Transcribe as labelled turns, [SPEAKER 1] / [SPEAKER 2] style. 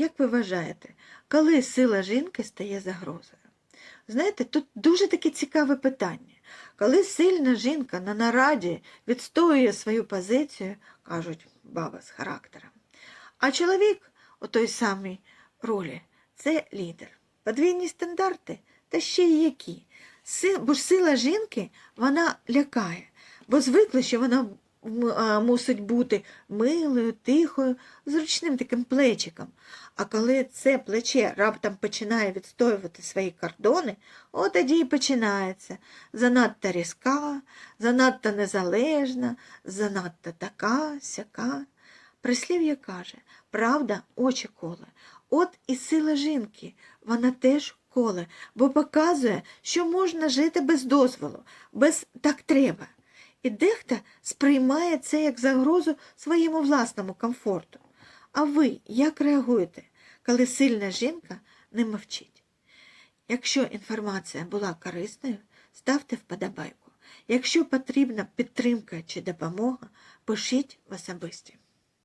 [SPEAKER 1] Як ви вважаєте, коли сила жінки стає загрозою? Знаєте, тут дуже таке цікаве питання. Коли сильна жінка на нараді відстоює свою позицію, кажуть баба з характером, а чоловік у той самій ролі це лідер. Подвійні стандарти та ще й які. Бо ж сила жінки вона лякає, бо звикли, що вона мусить бути милою, тихою, зручним таким плечиком. А коли це плече раптом починає відстоювати свої кордони, от тоді і починається занадто різка, занадто незалежна, занадто така, сяка. Прислів'я каже, правда очі коле. От і сила жінки, вона теж коле, бо показує, що можна жити без дозволу, без так треба. І дехто сприймає це як загрозу своєму власному комфорту. А ви як реагуєте, коли сильна жінка не мовчить? Якщо інформація була корисною, ставте вподобайку. Якщо потрібна підтримка чи допомога, пишіть в особисті.